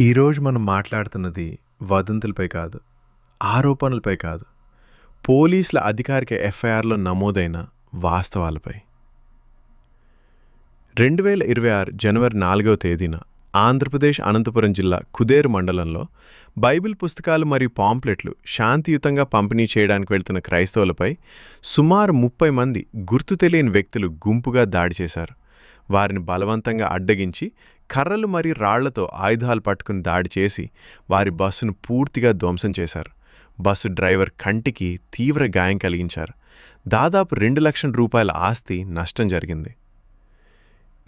ఈరోజు మనం మాట్లాడుతున్నది వదంతులపై కాదు ఆరోపణలపై కాదు. పోలీసుల అధికారిక ఎఫ్ఐఆర్లో నమోదైన వాస్తవాలపై. రెండు వేల ఇరవై ఆరు జనవరి నాలుగవ తేదీన ఆంధ్రప్రదేశ్ అనంతపురం జిల్లా కుదేరు మండలంలో బైబిల్ పుస్తకాలు మరియు పాంప్లెట్లు శాంతియుతంగా పంపిణీ చేయడానికి వెళ్తున్న క్రైస్తవులపై సుమారు ముప్పై మంది గుర్తు తెలియని వ్యక్తులు గుంపుగా దాడి చేశారు. వారిని బలవంతంగా అడ్డగించి కర్రలు మరియు రాళ్ళతో ఆయుధాలు పట్టుకుని దాడి చేసి వారి బస్సును పూర్తిగా ధ్వంసం చేశారు. బస్సు డ్రైవర్ కంటికి తీవ్ర గాయం కలిగించారు. దాదాపు రెండు లక్షల రూపాయల ఆస్తి నష్టం జరిగింది.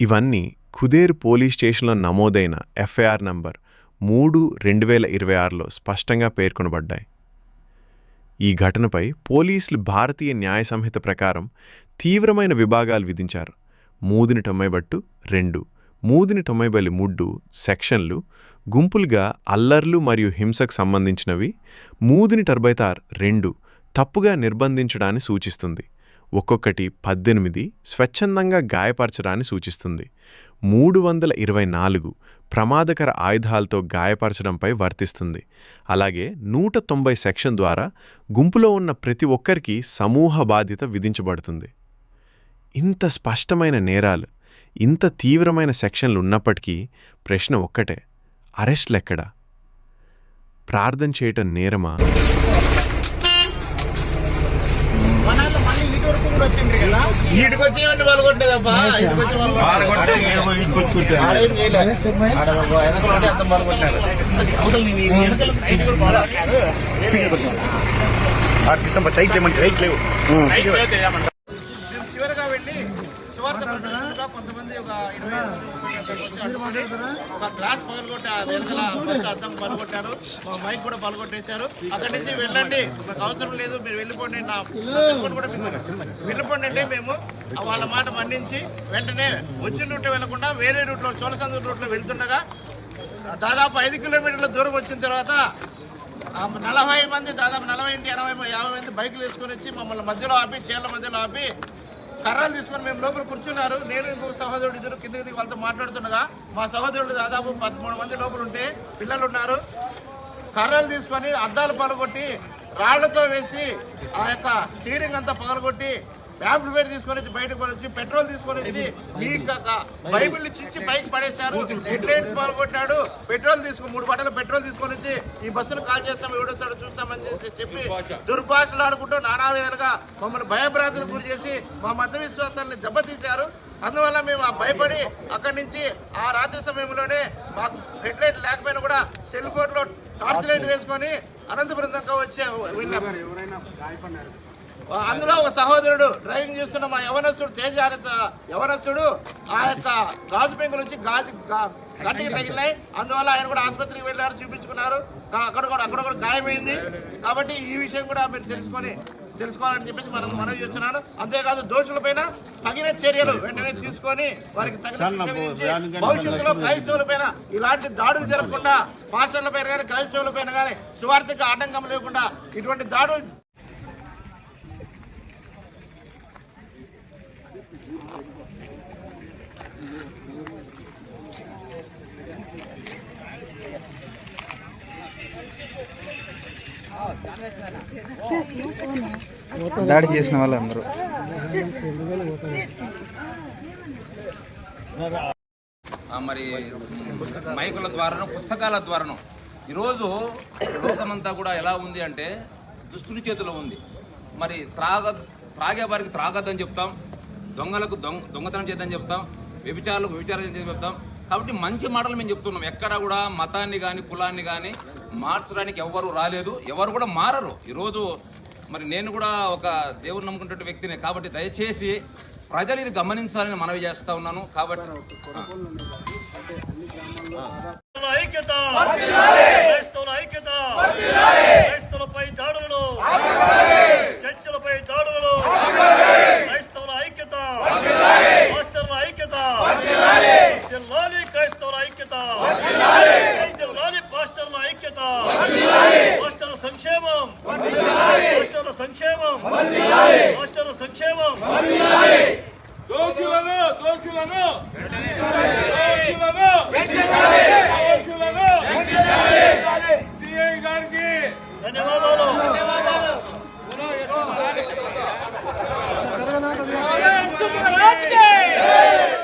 ఇవన్నీ కుదేరు పోలీస్ స్టేషన్లో నమోదైన ఎఫ్ఐఆర్ నంబర్ మూడు రెండు వేల ఇరవై ఆరులో స్పష్టంగా పేర్కొనబడ్డాయి. ఈ ఘటనపై పోలీసులు భారతీయ న్యాయ సంహిత ప్రకారం తీవ్రమైన విభాగాలు విధించారు. మూదిని తొంభైబట్టు రెండు. మూదిని తొంభైబలి ముడ్డు సెక్షన్లు గుంపులుగా అల్లర్లు మరియు హింసకు సంబంధించినవి. మూదిని టర్బైతార్ రెండు తప్పుగా నిర్బంధించడాన్ని సూచిస్తుంది. ఒక్కొక్కటి పద్దెనిమిది స్వచ్ఛందంగా గాయపరచడాన్ని సూచిస్తుంది. మూడు వందల ఇరవై నాలుగు ప్రమాదకర ఆయుధాలతో గాయపరచడంపై వర్తిస్తుంది. అలాగే నూట తొంభై సెక్షన్ ద్వారా గుంపులో ఉన్న ప్రతి ఒక్కరికి సమూహ బాధ్యత విధించబడుతుంది. ఇంత స్పష్టమైన నేరాలు ఇంత తీవ్రమైన సెక్షన్లు ఉన్నప్పటికీ ప్రశ్న ఒక్కటే అరెస్ట్లెక్కడా ప్రార్థన చేయటం నేరమా? ఈడికి వచ్చి ఇవన్నీ ఒక గ్లాస్ పగలగొట్టి ఆ వెనకాల బస్సు అద్దం పగలగొట్టారు. మా మైక్ కూడా పగలగొట్టేశారు. అక్కడి నుంచి వెళ్ళండి. మాకు అవసరం లేదు. మీరు వెళ్ళిపోండి. నా కూడా వెళ్ళిపోండి అంటే మేము. వాళ్ళ మాట మన్నించి వెంటనే వచ్చిన రూట్లో వెళ్ళకుండా వేరే రూట్లో చోళసంద్ర రూట్లో వెళ్తుండగా దాదాపు ఐదు కిలోమీటర్ల దూరం వచ్చిన తర్వాత ఆ నలభై మంది దాదాపు నలభై ఇంటి ఎనభై యాభై మంది బైకులు వేసుకొని వచ్చి మమ్మల్ని మధ్యలో ఆపి చీరల మధ్యలో ఆపి కర్రలు తీసుకొని మేము లోపల కూర్చున్నారు. నేను ఇంకో సహోదరుడు ఇద్దరు కిందకి దిగి వాళ్ళతో మాట్లాడుతుండగా మా సహోదరుడు దాదాపు పదమూడు మంది లోపల ఉంటే పిల్లలు ఉన్నారు. కర్రలు తీసుకొని అద్దాలు పగలగొట్టి రాళ్ళతో వేసి ఆ యొక్క స్టీరింగ్ అంతా పగలగొట్టి యాంప్లిఫైర్ తీసుకొని వచ్చి బయటకు వచ్చి పెట్రోల్ తీసుకొని వచ్చి బైబిల్ చించి పైకి పడేశారు. హెడ్లైట్స్ పాల్గొట్టాడు. పెట్రోల్ తీసుకుని మూడు బట్టలు పెట్రోల్ తీసుకొని వచ్చి ఈ బస్సును కాల్ చేస్తాం ఎవడొస్తాడు చూస్తామని చెప్పి- చెప్పి దుర్భాషలు ఆడుకుంటూ నానా విధాలుగా మమ్మల్ని భయభ్రాంతులకు గురి చేసి మా మత విశ్వాసాన్ని దెబ్బతీశారు. అందువల్ల మేము ఆ భయపడి అక్కడి నుంచి ఆ రాత్రి సమయంలోనే మాకు హెడ్లైట్ లేకపోయినా కూడా సెల్ ఫోన్లో టార్చ్ లైట్. వేసుకొని అనంతపురం దాకా వచ్చే వెళ్ళాం అందులో ఒక సహోదరుడు డ్రైవింగ్ చేస్తున్న మా యవనస్తుడు తేజ యవనస్తుడు ఆ యొక్క గాజు పెంకుల నుంచి గాజు గట్టికి తగిలినాయి. అందువల్ల ఆయన కూడా ఆసుపత్రికి వెళ్ళారు చూపించుకున్నారు. అక్కడ కూడా అక్కడ కూడా గాయమైంది. కాబట్టి ఈ విషయం కూడా మీరు తెలుసుకొని తెలుసుకోవాలని చెప్పేసి మనం మనవి చేస్తున్నాను. అంతేకాదు దోషులపైన తగిన చర్యలు వెంటనే తీసుకొని వారికి తగిన శిక్ష విధించి భవిష్యత్తులో క్రైస్తవుల పైన ఇలాంటి దాడులు జరగకుండా పాస్టర్ల పైన కానీ క్రైస్తవుల పైన కానీ సువార్థిక ఆటంకం లేకుండా ఇటువంటి దాడులు దాడి చేసిన వాళ్ళందరూ. మరి మైకుల ద్వారాను పుస్తకాల ద్వారాను. ఈరోజు లోకమంతా కూడా ఎలా ఉంది అంటే దుష్టుని చేతిలో ఉంది. మరి త్రాగ త్రాగే వారికి త్రాగద్దని చెప్తాం. దొంగలకు దొంగ దొంగతనం చేద్దని చెప్తాం. వ్యభిచారులకు వ్యభిచారం చేద్దని చెప్తాం. కాబట్టి మంచి మాటలు మేము చెప్తున్నాం. ఎక్కడ కూడా మతాన్ని కానీ కులాన్ని కానీ మార్చడానికి ఎవరు రాలేదు. ఎవరు కూడా మారరు. ఈరోజు మరి నేను కూడా ఒక దేవుని నమ్ముకున్నటువంటి వ్యక్తిని కాబట్టి దయచేసి ప్రజలు ఇది గమనించాలని మనవి చేస్తా ఉన్నాను. కాబట్టి సంక్షేమం దోషులను దోషులను. దోషులను దోషులను.